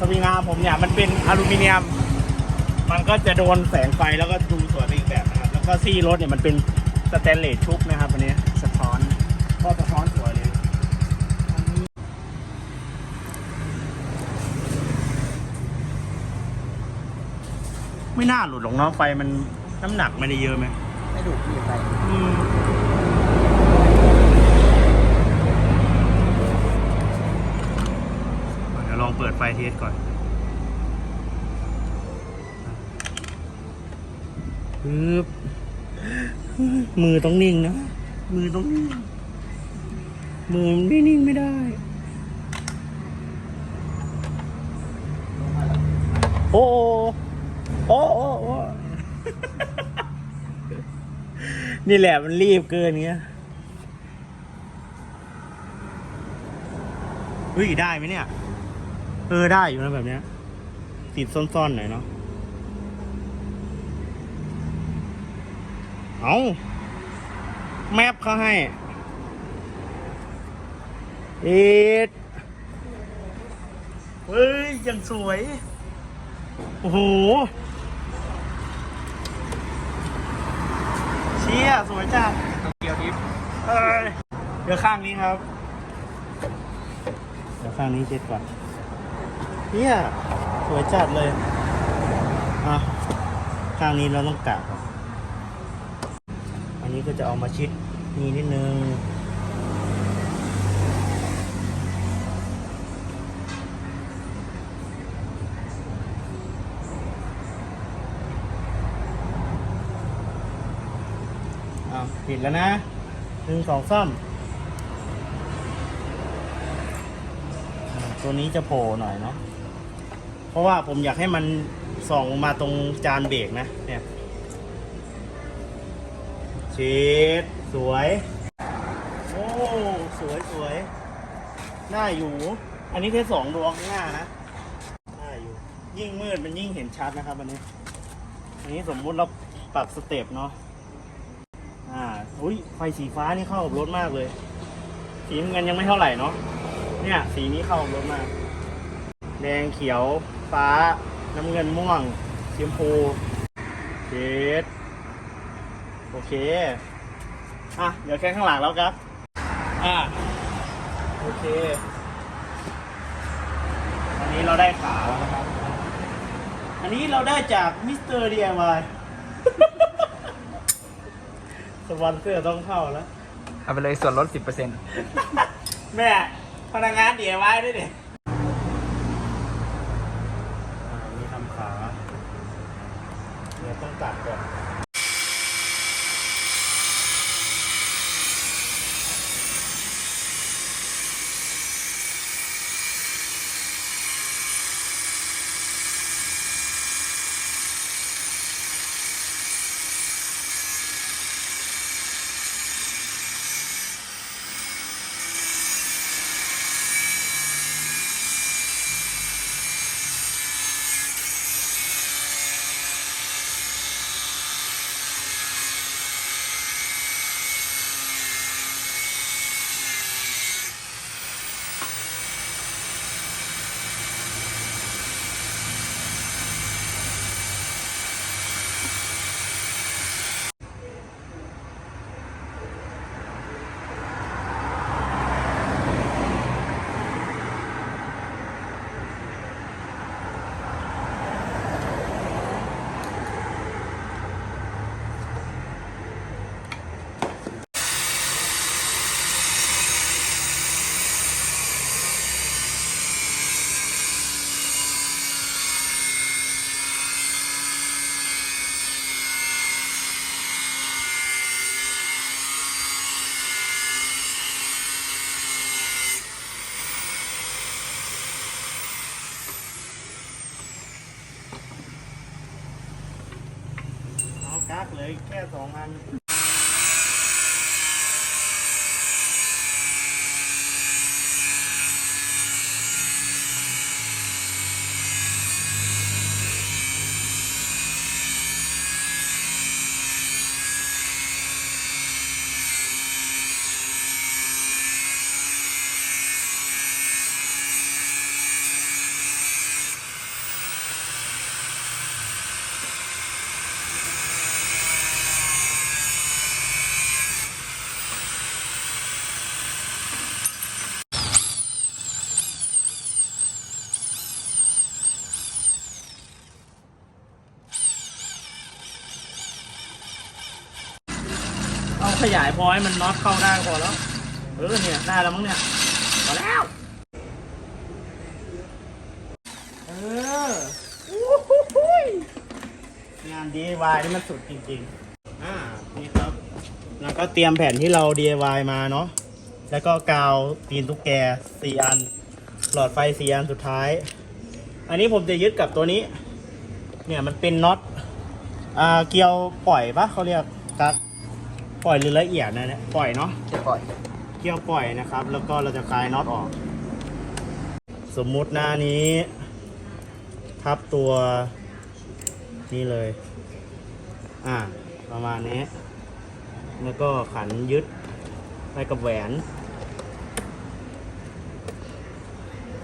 สวิงอาร์มผมเนี่ยมันเป็นอลูมิเนียม มันก็จะโดนแสงไฟแล้วก็ดูสวยไปอีกแบบนะครับ แล้วก็ซี่รถเนี่ยมันเป็นสแตนเลสชุบนะครับอันนี้สะท้อนก็สะท้อนสวยเลยอันนี้ไม่น่าหลุดหรอกเนาะไฟมันน้ำหนักไม่ได้เยอะไหมไม่ดูพี่ไป อืม เปิดไฟเทสก่อนปึ๊บมือต้องนิ่งนะ มือต้องนิ่ง มือไม่นิ่งไม่ได้โอ้โอ้โอ้โอ้นี่แหละมันรีบเกินเงี้ยเฮ้ยได้ไหมเนี่ย เออได้อยู่นะแบบเนี้ยติดซ่อนๆหน่อยเนาะเอาแมปเขาให้เอ็ดเฮ้ยยังสวย โอ้โห เชี่ย สวยจัดเกียวทิปเอ้ยเดี๋ยวข้างนี้ครับ เดี๋ยวข้างนี้เช็ดก่อน เนี่ยสวยจัดเลยอะข้างนี้เราต้องกะอันนี้ก็จะเอามาชิดนี่นิดนึงอ้าวปิดแล้วนะหนึ่งสองซ้ำอ่าตัวนี้จะโผล่หน่อยเนาะ เพราะว่าผมอยากให้มันส่องมาตรงจานเบรกนะ เนี่ยเชดสวย โอ้สวยสวยน่าอยู่ อันนี้แค่สองดวงข้างหน้านะน่าอยู่ ยิ่งมืดมันยิ่งเห็นชัดนะครับอันนี้ อันนี้สมมุติเราปรับสเต็ปเนาะอ่าอุ้ยไฟสีฟ้านี่เข้ากับรถมากเลย สีเงินยังไม่เท่าไหร่เนาะเนี่ย สีนี้เข้ากับรถมาก แดงเขียว ฟ้า น้ำเงินม่วงชมพูเจ็ดโอเค อะ เดี๋ยวแค่ข้างหลังแล้วครับ อะ โอเค อันนี้เราได้ขาแล้วนะครับ อันนี้เราได้จากมิสเตอร์ดีไสปอนเซอร์ต้องเข้าแล้ว เอาไปเลยส่วนลดสิบเปอร์เซ็นต์แม่พนักงานเดียไว้ด้วยดิ แค่สองอัน ขยายพอให้มันน็อตเข้าได้พอแล้ว เออเนี่ยได้แล้วมั้งเนี่ยพอแล้ว เอออู้หูหูยงาน DIY นี่มันสุดจริงๆ อ่า นี่ครับ แล้วก็เตรียมแผ่นที่เรา DIY มาเนาะ แล้วก็กาวตีนตุ๊กแกสี่อัน หลอดไฟสี่อันสุดท้าย อันนี้ผมจะยึดกับตัวนี้ เนี่ยมันเป็นน็อต อ่า เกลียวปล่อยปะเขาเรียกกัก ปล่อยหรือละเอียดนะเนี่ยปล่อยเนาะจะปล่อยเกี่ยวปล่อยนะครับ แล้วก็เราจะคลายน็อตออก สมมุติหน้านี้ ทับตัวนี่เลย อ่า ประมาณนี้ แล้วก็ขันยึดไปกับแหวน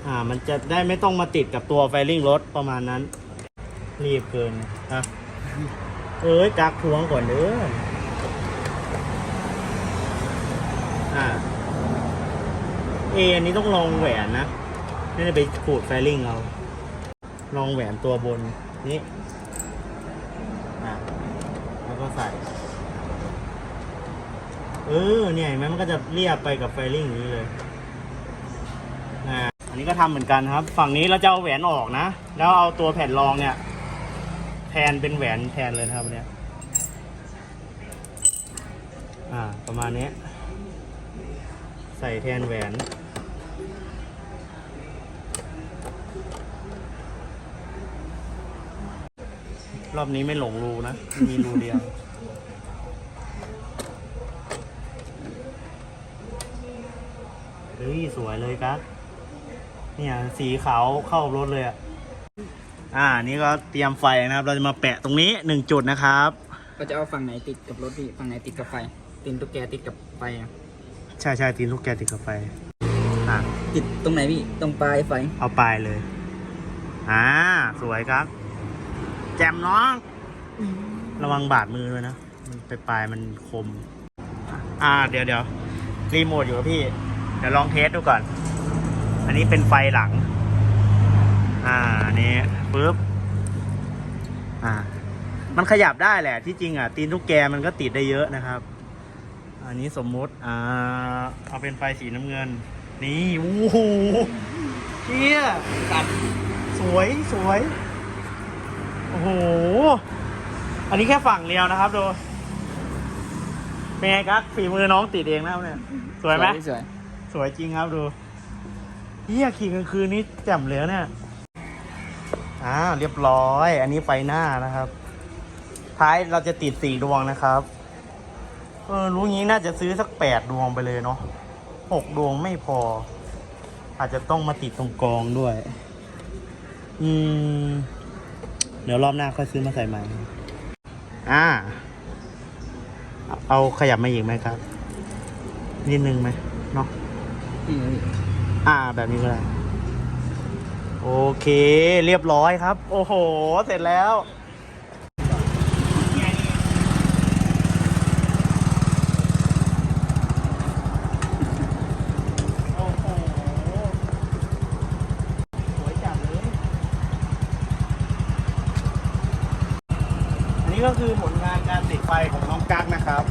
อ่า มันจะได้ไม่ต้องมาติดกับตัวไฟลิ่งรถประมาณนั้น รีบเกินนะเอ้ยกักทวงก่อนเด้อ อ่าเออันนี้ต้องลองแหวนนะไม่ได้ไปขูดไฟลิ่งเอา ลองแหวนตัวบนนี้อ่าแล้วก็ใส่ เออ เนี่ยเห็นไหมมันก็จะเรียบไปกับไฟลิ่งนี้เลยอ่าอันนี้ก็ทำเหมือนกันครับ ฝั่งนี้เราจะเอาแหวนออกนะ แล้วเอาตัวแผ่นรองเนี่ย แทนเป็นแหวนแทนเลยนะครับเนี่ย อ่า ประมาณนี้ ส่แทนแหวน รอบนี้ไม่หลงรูนะ มีรูเดียว เฮ้ย สวยเลยครับเนี่ยสีขาวเข้ารถเลยอะ อ่า นี่ก็เตรียมไฟนะครับ เราจะมาแปะตรงนี้หนึ่งจุดนะครับ ก็จะเอาฝั่งไหนติดกับรถพี่ ฝั่งไหนติดกับไฟตีนตุ๊กแกติดกับไฟอะ ใช่ใช่ตีนลูกแกติดกับไฟอ่าติดตรงไหนพี่ ตรงปลายไฟ เอาปลายเลย อ่า สวยครับ แจมน้อง ระวังบาดมือด้วยนะ มันไปปลายมันคม อ่า เดี๋ยวเดี๋ยวรีโมทอยู่กับพี่ เดี๋ยวลองเทสดูก่อน อันนี้เป็นไฟหลัง อ่านี่ปึ๊บ อ่า มันขยับได้แหละ ที่จริงอะ ตีนทุกแกมันก็ติดได้เยอะนะครับ อันนี้สมมุติ อ่า เอาเป็นไฟสีน้ำเงิน นี่ โอ้โหเฮียตัด สวยสวย โอ้โห อันนี้แค่ฝั่งเดียวนะครับ ดู เป็นไงครับฝีมือน้องติดเองนะครับเนี่ย สวยไหมสวย สวยจริงครับดูเฮียขี่กลางคืนนี้แจ่มเลยนะเนี่ยอ่าเรียบร้อย อันนี้ไฟหน้านะครับ ท้ายเราจะติดสี่ดวงนะครับ เออรู้งี้น่าจะซื้อสักแปดดวงไปเลยเนาะหกดวงไม่พอ อาจจะต้องมาติดตรงกองด้วย อืม เดี๋ยวรอบหน้าค่อยซื้อมาใส่ใหม่ อ่า เอาขยับมาอีกไหมครับ นิดนึงไหมเนาะนี่พี่อ่า แบบนี้ก็ได้ โอเค เรียบร้อยครับ โอ้โห เสร็จแล้ว โอ้โห สวยจัดเลย อั นนี้ก็คือผลงานการติดไฟของน้องกั๊กนะครับ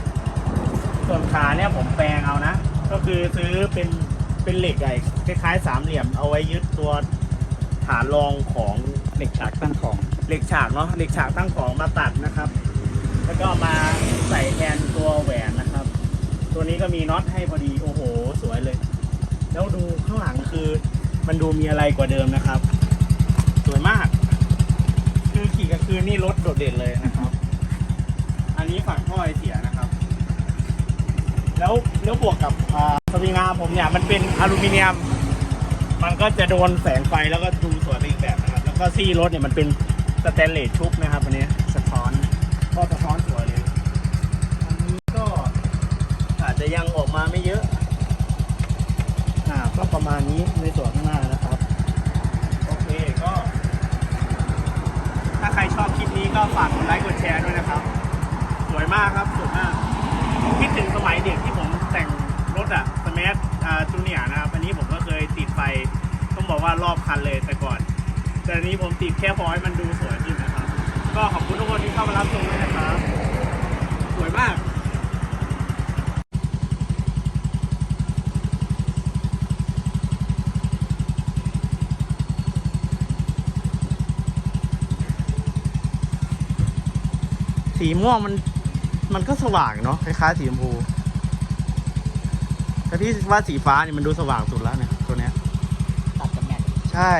ส่วนขาเนี่ยผมแปลงเอานะ ก็คือซื้อเป็นเป็นเหล็กไอ้คล้ายๆสามเหลี่ยมเอาไว้ยึดตัวฐานรองของเหล็กฉากตั้งของ เหล็กฉากเนาะเหล็กฉากตั้งของมาตัดนะครับ แล้วก็มาใส่แทนตัวแหวนนะครับ ตัวนี้ก็มีน็อตให้พอดีโอ้โห สวยเลย แล้วดูข้างหลังคือ มันดูมีอะไรกว่าเดิมนะครับ สวยมาก คือขี่กลางคืนนี่รถโดดเด่นเลยนะครับ อันนี้ฝั่งท่อไอเสียนะครับ แล้วแล้วบวกกับอ่าสวิงอาร์ผมเนี่ยมันเป็นอลูมิเนียม มันก็จะโดนแสงไฟแล้วก็ดูสวยไปอีกแบบนะครับ แล้วก็ซี่รถเนี่ยมันเป็นสแตนเลสชุบนะครับอันนี้สะท้อนก็สะท้อนสวยเลยอันนี้ก็อาจจะยังออกมาไม่เยอะอ่าก็ประมาณนี้ในส่วนข้างหน้านะครับ โอเคก็ ถ้าใครชอบคลิปนี้ก็ฝากกดไลค์กดแชร์ จูเนียนะครับ อันนี้ผมก็เคยติดไปต้องบอกว่ารอบคันเลยแต่ก่อน แต่อันนี้ผมติดแค่พอให้มันดูสวยขึ้นนะครับ ก็ขอบคุณทุกคนที่เข้ามารับชมนะครับ สวยมากสีม่วงมันมันก็สว่างเนาะคล้ายๆสีชมพู แต่ที่ว่าสีฟ้านี่มันดูสว่างสุดแล้วเนี่ยตัวเนี้ยตัดกับแมทใช่